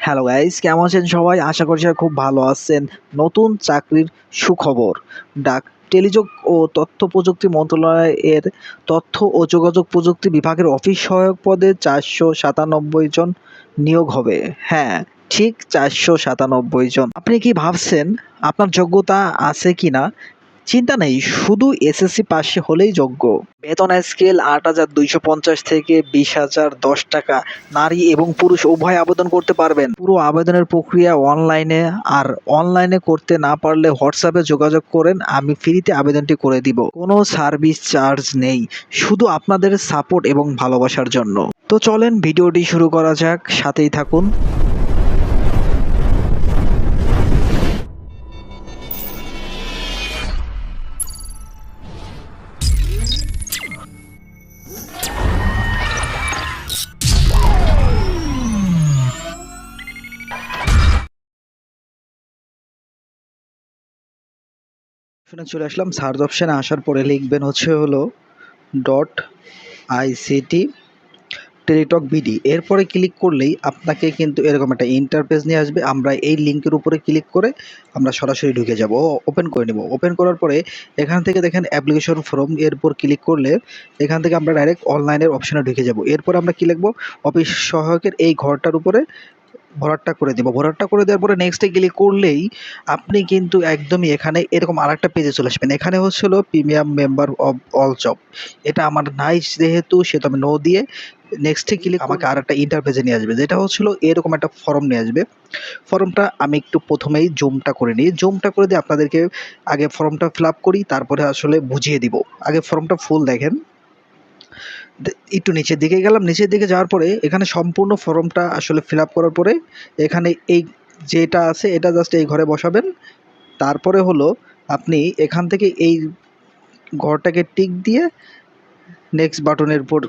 Hello guys কেমন আছেন সবাই? আশা করছি সবাই খুব ভালো আছেন। নতুন চাকরির সুখবর। ডাক, টেলিযোগ ও তথ্য প্রযুক্তি মন্ত্রণালয়ের তথ্য ও যোগাযোগ প্রযুক্তি বিভাগের অফিস সহায়ক পদে চারশো সাতানব্বই জন নিয়োগ হবে। হ্যাঁ ঠিক চারশো সাতানব্বই জন। আপনি কি ভাবছেন আপনার যোগ্যতা আছে কি না চিন্তা নেই, শুধু এসএসসি পাশে হলেই যোগ্য। বেতন স্কেল আট হাজার দুইশো পঞ্চাশ থেকে বিশ হাজার দশ টাকা। নারী এবং পুরুষ উভয় আবেদন করতে পারবেন। পুরো আবেদনের প্রক্রিয়া অনলাইনে আর অনলাইনে করতে না পারলে হোয়াটসঅ্যাপে যোগাযোগ করেন, আমি ফ্রিতে আবেদনটি করে দিব। কোনো সার্ভিস চার্জ নেই, শুধু আপনাদের সাপোর্ট এবং ভালোবাসার জন্য। তো চলেন, ভিডিওটি শুরু করা যাক। সাথেই থাকুন। শুনে চলে আসলাম। সার্চ অপশানে আসার পরে লিখবেন হচ্ছে হলো ডট আইসিটি টেলিটক বিডি এরপরে ক্লিক করলেই আপনাকে কিন্তু এরকম একটা ইন্টারফেস নিয়ে আসবে। আমরা এই লিঙ্কের উপরে ক্লিক করে আমরা সরাসরি ঢুকে যাব। ওপেন করে নেব। ওপেন করার পরে এখান থেকে দেখেন অ্যাপ্লিকেশন ফর্ম এর উপর ক্লিক করলে এখান থেকে আমরা ডাইরেক্ট অনলাইনের অপশানে ঢুকে যাব। এরপর আমরা কী লিখব? অফিস সহায়কের এই ঘরটার উপরে ভরাটটা করে দেবো। ভরাটটা করে দেওয়ার পরে নেক্সটে ক্লিক করলেই আপনি কিন্তু একদমই এখানে এরকম আরেকটা পেজে চলে আসবেন। এখানে হচ্ছিল premium member of all job এটা আমার নাই যেহেতু সেটা আমি নো দিয়ে নেক্সটে ক্লিক আমাকে আর একটা ইন্টারপেজে নিয়ে আসবে। যেটা হচ্ছিল এরকম একটা ফর্ম নিয়ে আসবে। ফর্মটা আমি একটু প্রথমেই জুমটা করে নিই। জুমটা করে দিয়ে আপনাদেরকে আগে ফর্মটা ফিল আপ করি, তারপরে আসলে বুঝিয়ে দিব। আগে ফর্মটা ফুল দেখেন। একটু নিচের দিকে গেলাম। নিচের দিকে যাওয়ার পরে এখানে সম্পূর্ণ ফর্মটা আসলে ফিল করার পরে এখানে এই যেটা আছে, এটা জাস্ট এই ঘরে বসাবেন। তারপরে হলো আপনি এখান থেকে এই ঘরটাকে টিক দিয়ে নেক্সট বাটনের উপর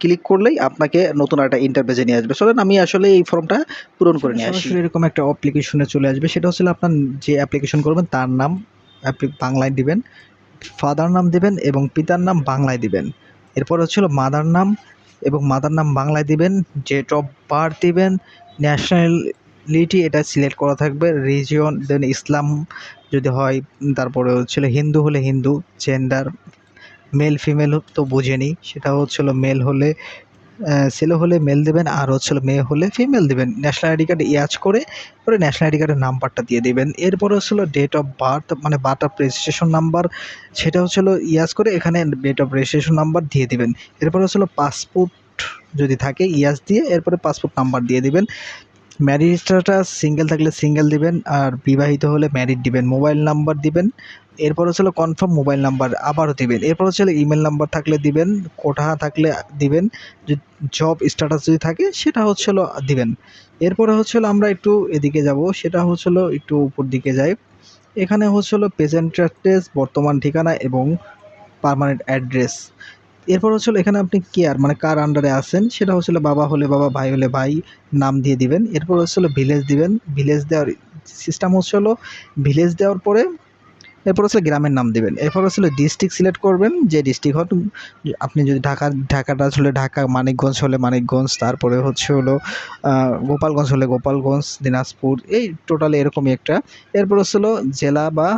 ক্লিক করলেই আপনাকে নতুন একটা ইন্টারপেজে নিয়ে আসবে। চলেন, আমি আসলে এই ফর্মটা পূরণ করে নিয়ে আসি। এরকম একটা অ্যাপ্লিকেশনে চলে আসবে। সেটা হচ্ছে আপনার যে অ্যাপ্লিকেশন করবেন, তার নাম বাংলায় দিবেন ফাদার নাম দিবেন এবং পিতার নাম বাংলায় দিবেন। এরপর হচ্ছিল মাদার নাম এবং মাদার নাম বাংলায় দিবেন ডেট অফ বার্থ দিবেন ন্যাশনালিটি এটা সিলেক্ট করা থাকবে রিজিয়ন দেন ইসলাম যদি হয়, তারপরে হচ্ছিল হিন্দু হলে হিন্দু জেন্ডার মেল ফিমেল তো বুঝেনি সেটা হচ্ছিল মেল হলে ছেলে হলে মেল দেবেন, আর হচ্ছিল মেয়ে হলে ফিমেল দেবেন। ন্যাশনাল আইডি কার্ড ইয়াজ করে, পরে ন্যাশনাল আইডি কার্ডের নাম্বারটা দিয়ে দেবেন। এরপরে হচ্ছিল ডেট অফ বার্থ মানে বার্থ অফ রেজিস্ট্রেশন নাম্বার সেটা হচ্ছিল ইয়াজ করে এখানে ডেট অফ রেজিস্ট্রেশন নাম্বার দিয়ে দেবেন। এরপরে হচ্ছিল পাসপোর্ট যদি থাকে ইয়াজ দিয়ে এরপরে পাসপোর্ট নাম্বার দিয়ে দিবেন। ম্যারিড স্ট্যাটাস সিঙ্গেল থাকলে সিঙ্গেল দিবেন, আর বিবাহিত হলে ম্যারিড দিবেন। মোবাইল নাম্বার দিবেন, এরপর হচ্ছিল কনফার্ম মোবাইল নাম্বার আবারও দিবেন। এরপর হচ্ছিল ইমেল নাম্বার থাকলে দিবেন, কোঠা থাকলে দিবেন জব স্ট্যাটাস যদি থাকে সেটা হচ্ছিল দিবেন। এরপরে হচ্ছিল আমরা একটু এদিকে যাব, সেটা হচ্ছিল একটু উপর দিকে যাই। এখানে হচ্ছিল প্রেজেন্ট অ্যাড্রেস বর্তমান ঠিকানা এবং পার্মানেন্ট অ্যাড্রেস এরপর হচ্ছিল এখানে আপনি কেয়ার মানে কার আন্ডারে আছেন, সেটা হচ্ছিল বাবা হলে বাবা, ভাই হলে ভাই, নাম দিয়ে দিবেন। এরপর হচ্ছিল ভিলেজ দিবেন। ভিলেজ দেওয়ার সিস্টেম হচ্ছিল ভিলেজ দেওয়ার পরে এরপর হচ্ছে গ্রামের নাম দেবেন। এরপর হচ্ছে ডিস্ট্রিক্ট সিলেক্ট করবেন। যে ডিস্ট্রিক্ট হন আপনি যদি ঢাকা, ঢাকাটা হলে ঢাকা, মানিকগঞ্জ হলে মানিকগঞ্জ, তারপরে হচ্ছে হলো গোপালগঞ্জ হলে গোপালগঞ্জ, দিনাজপুর, এই টোটালি এরকমই একটা। এরপর হচ্ছে হলো জেলা বা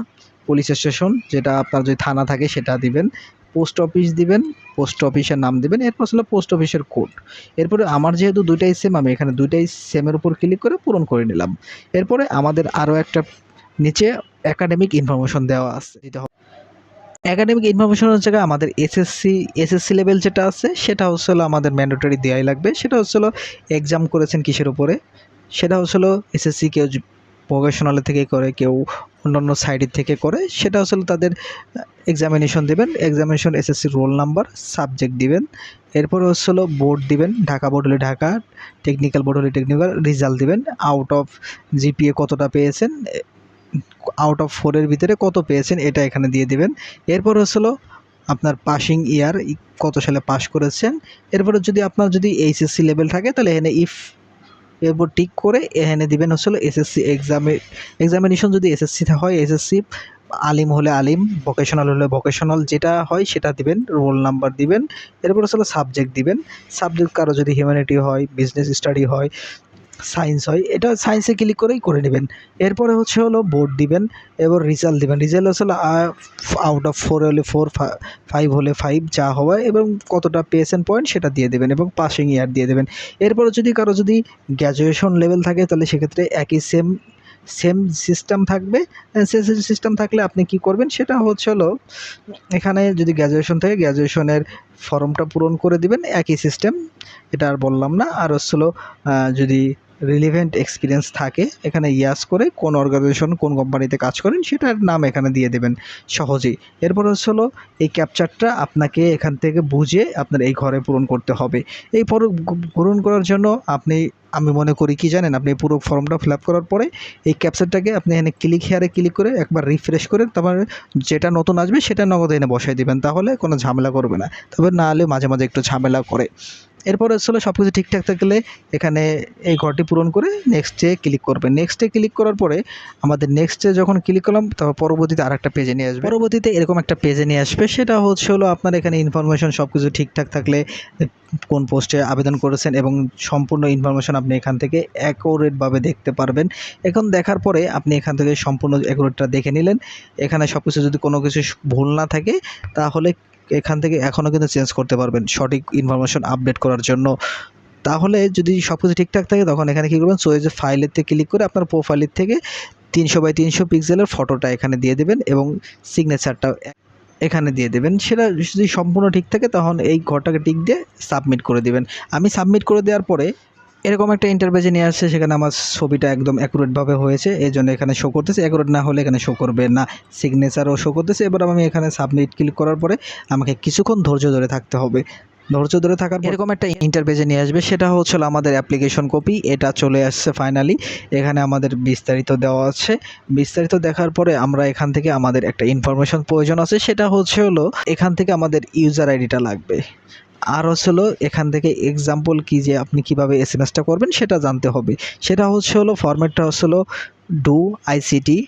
পুলিশ স্টেশন যেটা আপনার যদি থানা থাকে, সেটা দিবেন। পোস্ট অফিস দিবেন, পোস্ট অফিসের নাম দিবেন, এরপর হলো পোস্ট অফিসের কোড। এরপরে আমার যেহেতু দুইটাই সেম আমি এখানে দুইটাই সেমের উপর ক্লিক করে পূরণ করে নিলাম। এরপরে আমাদের আরও একটা নিচে একাডেমিক ইনফরমেশন দেওয়া আছে যেটা একাডেমিক ইনফরমেশনের জায়গায় আমাদের এসএসসি এসএসসি লেভেল যেটা আছে, সেটা হচ্ছে হলো আমাদের ম্যান্ডেটরি দেওয়াই লাগবে, সেটা হচ্ছে হলো এক্সাম করেছেন কিসের উপরে, সেটা হচ্ছে হলো এসএসসি কেউ প্রফেশনাল থেকে করে, কেউ অন্যান্য সাইডের থেকে করে, সেটা হলো তাদের এক্সামিনেশন দেবেন examination SSC roll number subject দিবেন, এরপর হচ্ছে হলো বোর্ড দিবেন, ঢাকা বোর্ড হলে ঢাকা টেকনিক্যাল বোর্ড হলে টেকনিক্যাল রেজাল্ট দিবেন আউট অফ জিপিএ কতটা পেয়েছেন আউট অফ ফোরের ভিতরে কত পেয়েছেন, এটা এখানে দিয়ে দিবেন, এরপর হচ্ছিল আপনার পাসিং ইয়ার কত সালে পাস করেছেন, এরপরে যদি আপনার যদি এইচএসসি লেভেল থাকে, তাহলে এখানে ইফ এরপর টিক করে এখানে দিবেন হচ্ছিল এসএসসি এক্সামে এক্সামিনেশন যদি এসএসসি হয় এসএসসি আলিম হলে আলিম ভোকেশনাল হলে ভোকেশনাল যেটা হয় সেটা দিবেন রোল নাম্বার দিবেন, এরপর আসলে সাবজেক্ট দিবেন। সাবজেক্ট কারও যদি হিউম্যানিটি হয় বিজনেস স্টাডি হয় সায়েন্স হয়। এটা সায়েন্সে ক্লিক করেই করে নেবেন। এরপরে হচ্ছে হলো বোর্ড দিবেন, এবার রিজাল্ট দিবেন। রিজাল্ট হচ্ছে হলো আউট অফ ফোর হলে ফোর ফাইভ হলে ফাইভ যা হওয়া এবং কতটা পেয়েছেন পয়েন্ট সেটা দিয়ে দেবেন এবং পাসিং ইয়ার দিয়ে দেবেন। এরপরে যদি কারও যদি গ্র্যাজুয়েশন লেভেল থাকে, তাহলে সেক্ষেত্রে একই সেম সেম সিস্টেম থাকবে। সিস্টেম থাকলে আপনি কি করবেন? সেটা হচ্ছে হলো, এখানে যদি গ্র্যাজুয়েশন থাকে গ্র্যাজুয়েশনের ফর্মটা পূরণ করে দিবেন। একই সিস্টেম এটা আর বললাম না। আর হচ্ছে যদি রিলিভেন্ট এক্সপিরিয়েন্স থাকে, এখানে ইয়াস করে কোন অর্গানাইজেশন কোন কোম্পানিতে কাজ করেন, সেটার নাম এখানে দিয়ে দেবেন সহজেই। এরপর হচ্ছে হলো, এই ক্যাপচারটা আপনাকে এখান থেকে বুঝে আপনার এই ঘরে পূরণ করতে হবে। এই পর পূরণ করার জন্য আপনি, আমি মনে করি কি জানেন, আপনি পুরো ফর্মটা ফিল করার পরে এই ক্যাপচারটাকে আপনি এখানে ক্লিক হেয়ারে ক্লিক করে একবার রিফ্রেশ করে তারপর যেটা নতুন আসবে সেটা নগদ এনে বসাই দেবেন। তাহলে কোনো ঝামেলা করবে না। তবে না হলে মাঝে মাঝে একটু ঝামেলা করে। এরপর আসলে সব কিছু ঠিকঠাক থাকলে এখানে এই ঘরটি পূরণ করে নেক্সটে ক্লিক করবেন নেক্সটে ক্লিক করার পরে আমাদের নেক্সটে যখন ক্লিক করলাম, তারপর পরবর্তীতে আর একটা পেজে নিয়ে আসবে। পরবর্তীতে এরকম একটা পেজে নিয়ে আসবে, সেটা হচ্ছে হলো আপনার এখানে ইনফরমেশন সব কিছু ঠিকঠাক থাকলে কোন পোস্টে আবেদন করেছেন এবং সম্পূর্ণ ইনফরমেশন আপনি এখান থেকে অ্যাকোরেটভাবে দেখতে পারবেন। এখন দেখার পরে আপনি এখান থেকে সম্পূর্ণ অ্যাকোরেটটা দেখে নিলেন। এখানে সব কিছু যদি কোনো কিছু ভুল না থাকে, তাহলে এখান থেকে এখনও কিন্তু চেঞ্জ করতে পারবেন, সঠিক ইনফরমেশন আপডেট করার জন্য। তাহলে যদি সব কিছু ঠিকঠাক থাকে, তখন এখানে কী করবেন? সোয়েজ ফাইলের থেকে ক্লিক করে আপনার প্রোফাইলের থেকে তিনশো বাই তিনশো পিক্সেলের ফটোটা এখানে দিয়ে দেবেন এবং সিগনেচারটা এখানে দিয়ে দেবেন। সেটা যদি সম্পূর্ণ ঠিক থাকে, তখন এই ঘরটাকে টিক দিয়ে সাবমিট করে দেবেন। আমি সাবমিট করে দেওয়ার পরে এরকম একটা ইন্টারভেজে নিয়ে আসছে সেখানে আমার ছবিটা একদম অ্যাকুরেটভাবে হয়েছে এই জন্য এখানে শো করতেছে। অ্যাকুরেট না হলে এখানে শো করবে না। সিগনেচারও শো করতেছে এবার আমি এখানে সাবমিট ক্লিক করার পরে আমাকে কিছুক্ষণ ধৈর্য ধরে থাকতে হবে। ধৈর্য ধরে থাকার এরকম একটা ইন্টারভেজে নিয়ে আসবে সেটা হচ্ছে হলো আমাদের অ্যাপ্লিকেশন কপি এটা চলে আসছে ফাইনালি এখানে আমাদের বিস্তারিত দেওয়া আছে। বিস্তারিত দেখার পরে আমরা এখান থেকে আমাদের একটা ইনফরমেশন প্রয়োজন আছে সেটা হচ্ছে হলো এখান থেকে আমাদের ইউজার আইডিটা লাগবে। আর হলো এখান থেকে এক্সাম্পল কি যে আপনি কীভাবে এস এম এসটা করবেন সেটা জানতে হবে। সেটা হচ্ছে হলো ফরম্যাটটা হচ্ছে হলো ডু আইসিটি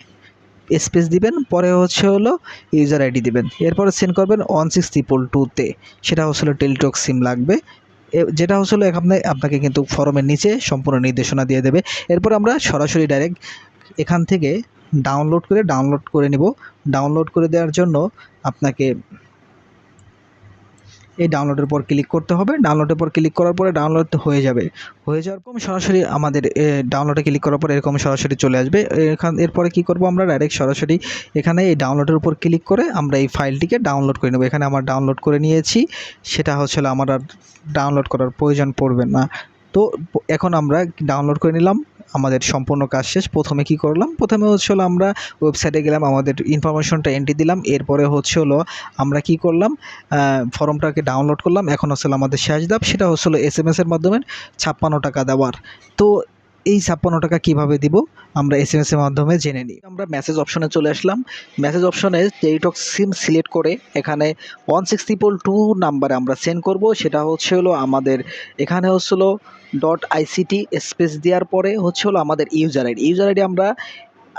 স্পেস দিবেন, পরে হচ্ছে হলো ইউজার আইডি দিবেন। এরপরে সেন্ড করবেন ওয়ান সিক্স ট্রিপল টুতে সেটা হচ্ছে হলো টেলিটক সিম লাগবে। যেটা হচ্ছে হলো এখানে আপনাকে কিন্তু ফরমের নিচে সম্পূর্ণ নির্দেশনা দিয়ে দেবে। এরপর আমরা সরাসরি ডাইরেক্ট এখান থেকে ডাউনলোড করে ডাউনলোড করে নিব। ডাউনলোড করে দেওয়ার জন্য আপনাকে এই ডাউনলোডের পর ক্লিক করতে হবে। ডাউনলোডের পর ক্লিক করার পরে ডাউনলোড হয়ে যাবে। হয়ে যাওয়ার পর সরাসরি আমাদের ডাউনলোডে ক্লিক করার পর এরকম সরাসরি চলে আসবে। এখান, এরপরে কি করব আমরা? ডাইরেক্ট সরাসরি এখানে এই ডাউনলোডের উপর ক্লিক করে আমরা এই ফাইলটিকে ডাউনলোড করে নেব। এখানে আমার ডাউনলোড করে নিয়েছি। সেটা হচ্ছে আমার আর ডাউনলোড করার প্রয়োজন পড়বে না। তো, এখন আমরা ডাউনলোড করে নিলাম। আমাদের সম্পূর্ণ কাজ শেষ। প্রথমে কি করলাম? প্রথমে হচ্ছে হলো আমরা ওয়েবসাইটে গেলাম, আমাদের ইনফরমেশনটা এন্ট্রি দিলাম। এরপরে হচ্ছে হলো আমরা কি করলাম? ফর্মটাকে ডাউনলোড করলাম। এখন হচ্ছে আমাদের শেষ ধাপ, সেটা হচ্ছে হলো এস এম এসের মাধ্যমে ছাপ্পান্ন টাকা দেওয়ার। তো এই ছাপ্পান্ন টাকা কীভাবে দিব? আমরা এস এম এসের মাধ্যমে জেনে নিই। আমরা মেসেজ অপশনে চলে আসলাম। মেসেজ অপশনে টেলিটক সিম সিলেক্ট করে এখানে ওয়ান সিক্স ট্রিপল টু নাম্বারে আমরা সেন্ড করব। সেটা হচ্ছে হলো আমাদের, এখানে হচ্ছে হলো ডট আইসিটি স্পেস দেওয়ার পরে হচ্ছে হলো আমাদের ইউজার আইডি ইউজার আইডি আমরা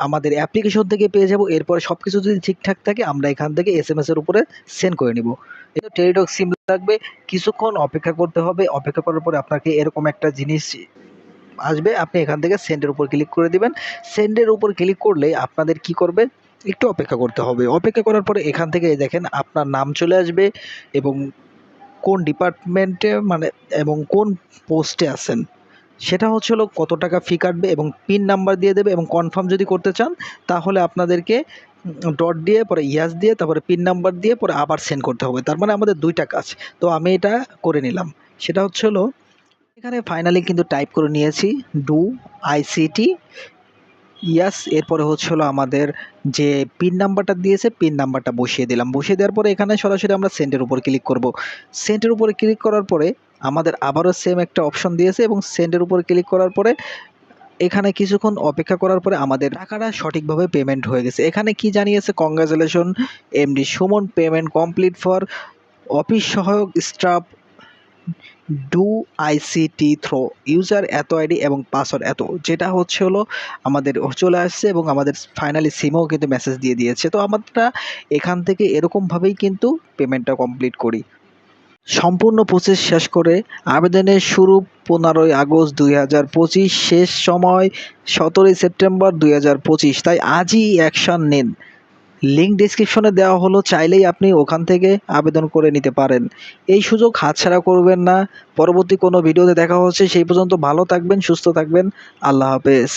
আমাদের অ্যাপ্লিকেশন থেকে পেয়ে যাব। এরপরে সব কিছু যদি ঠিকঠাক থাকে, আমরা এখান থেকে এস এম এসের উপরে সেন্ড করে নিব। এটা টেলিটক সিম লাগবে। কিছুক্ষণ অপেক্ষা করতে হবে। অপেক্ষা করার পরে আপনাকে এরকম একটা জিনিস আসবে, আপনি এখান থেকে সেন্ডের উপর ক্লিক করে দিবেন। সেন্ডের উপর ক্লিক করলে আপনাদের কি করবে? একটু অপেক্ষা করতে হবে। অপেক্ষা করার পরে এখান থেকে দেখেন আপনার নাম চলে আসবে এবং কোন ডিপার্টমেন্টে মানে এবং কোন পোস্টে আছেন। সেটা হচ্ছে হলো কত টাকা ফি কাটবে এবং পিন নাম্বার দিয়ে দেবে এবং কনফার্ম যদি করতে চান, তাহলে আপনাদেরকে ডট দিয়ে, পরে ইয়াস দিয়ে, তারপরে পিন নাম্বার দিয়ে, পরে আবার সেন্ড করতে হবে। তার মানে আমাদের দুইটা কাজ। তো আমি এটা করে নিলাম। সেটা হচ্ছে হলো এখানে ফাইনালি কিন্তু টাইপ করে নিয়েছি ডু আইসিটি ইয়াস এরপরে হচ্ছে হলো আমাদের যে পিন নাম্বারটা দিয়েছে পিন নাম্বারটা বসিয়ে দিলাম। বসিয়ে দেওয়ার পরে এখানে সরাসরি আমরা সেন্টের উপর ক্লিক করব। সেন্টের উপরে ক্লিক করার পরে আমাদের আবারও সেম একটা অপশন দিয়েছে এবং সেন্টের উপর ক্লিক করার পরে এখানে কিছুক্ষণ অপেক্ষা করার পরে আমাদের টাকাটা সঠিকভাবে পেমেন্ট হয়ে গেছে। এখানে কি জানিয়েছে? Congratulation MD Sumon payment complete for office সহায়ক staff do ICT through user এত আইডি এবং পাসওয়ার্ড এত, যেটা হচ্ছে হলো আমাদের চলে আসছে এবং আমাদের ফাইনালি সিমও কিন্তু মেসেজ দিয়ে দিয়েছে। তো আমরা এখান থেকে এরকমভাবেই কিন্তু পেমেন্টটা কমপ্লিট করি। সম্পূর্ণ প্রসেস শেষ করে আবেদনের শুরু পনেরোই আগস্ট দুই হাজার পঁচিশ, শেষ সময় সতেরোই সেপ্টেম্বর দুই হাজার পঁচিশ। তাই আজই অ্যাকশন নিন। লিঙ্ক ডিসক্রিপশনে দেওয়া হলো, চাইলেই আপনি ওখান থেকে আবেদন করে নিতে পারেন। এই সুযোগ হাতছাড়া করবেন না। পরবর্তী কোনো ভিডিওতে দেখা হচ্ছে, সেই পর্যন্ত ভালো থাকবেন, সুস্থ থাকবেন। আল্লাহ হাফেজ।